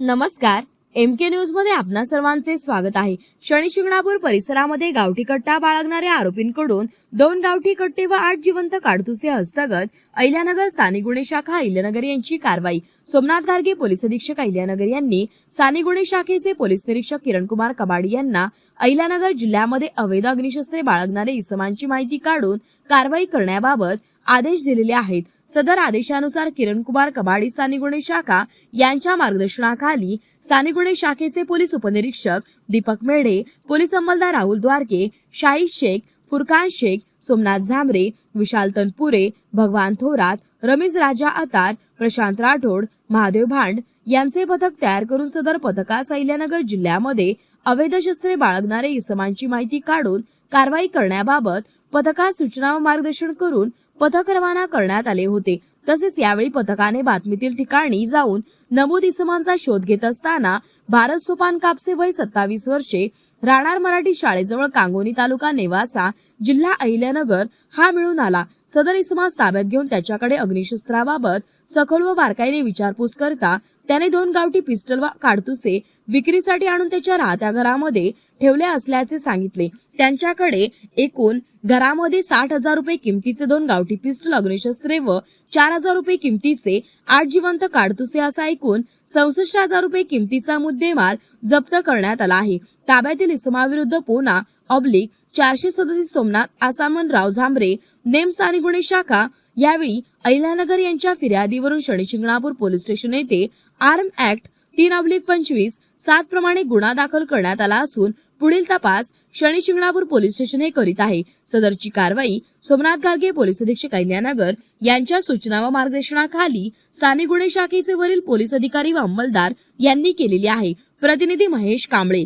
नमस्कार एम के न्यूजमध्ये आपणा सर्वांचे स्वागत आहे. शनी शिंगणापूर परिसरामध्ये गावठी कट्टा बाळगणाऱ्या आरोपींकडून दोन गावठी कट्टे व आठ जिवंत काडतुसे हस्तगत अहिल्यानगर स्थानिक गुन्हे शाखा अहिल्यानगर यांची कारवाई. सोमनाथ गार्गे पोलीस अधीक्षक अहिल्यानगर यांनी स्थानिक गुन्हे शाखेचे पोलीस निरीक्षक किरणकुमार कबाडी यांना अहिल्यानगर जिल्ह्यामध्ये अवैध अग्निशस्त्रे बाळगणारे इसमांची माहिती काढून कारवाई करण्याबाबत आदेश दिलेले आहेत. सदर आदेशानुसार किरणकुमार कबाडी स्थानिक गुन्हे शाखा यांच्या मार्गदर्शनाखाली स्थानिक गुन्हे शाखेचे पोलीस उपनिरीक्षक दीपक मेढे पोलीस अंमलदार राहुल द्वारके शाहीद शेख फुरकान शेख सोमनाथ झांबरे विशाल तनपुरे भगवान थोरात रमेश राजा अतार प्रशांत राठोड महादेव भांड यांचे पथक तयार करून सदर पथकास अहिल्यानगर जिल्ह्यामध्ये अवैध शस्त्रे बाळगणारे इसमांची माहिती काढून कारवाई करण्याबाबत पथकास सूचना व मार्गदर्शन करून पथक रवाना करण्यात आले होते. तसेच यावेळी पथकाने बातमीतील ठिकाणी जाऊन नमूद इसमांचा शोध घेत असताना भारत सोपान कापसे वय सत्तावीस वर्षे राहणार मराठी शाळेजवळ कांगोनी तालुका नेवासा जिल्हा अहिल्यानगर हा मिळून आला. सदर इसमास ताब्यात घेऊन त्याच्याकडे अग्निशस्त्राबाबत सखोल व बारकाईने विचारपूस करता त्याने दोन गावठी पिस्टल व काडतुसे विक्रीसाठी आणून त्याच्या राहत्या घरामध्ये ठेवले असल्याचे सांगितले. त्यांच्याकडे एकूण घरामध्ये साठ हजार रुपये किमतीचे दोन गावठी पिस्टल अग्निशस्त्रे व चार हजार रुपये किमतीचे आठ जिवंत काडतुसे असा ऐकून चौसष्ट हजार रुपये किमतीचा मुद्देमाल जप्त करण्यात आला आहे. ताब्यातील इसमाविरुद्ध पोना ऑब्लिक चारशे सदतीस सोमनाथ आसामन राव झांबरे नेम स्थानिक गुन्हे शाखा यावेळी अहिल्यानगर यांच्या फिर्यादीवरून शनिशिंगणापूर पोलीस स्टेशन येथे आर्म ऍक्ट तीन अब्लिक पंचवीस सात प्रमाणे गुन्हा दाखल करण्यात आला असून पुढील तपास शनिशिंगणापूर पोलीस स्टेशन हे करीत आहे. सदरची कारवाई सोमनाथ गार्गे पोलीस अधीक्षक अहिल्यानगर यांच्या सूचना व मार्गदर्शनाखाली स्थानिक गुन्हे शाखेचे वरील पोलीस अधिकारी व अंमलदार यांनी केलेली आहे. प्रतिनिधी महेश कांबळे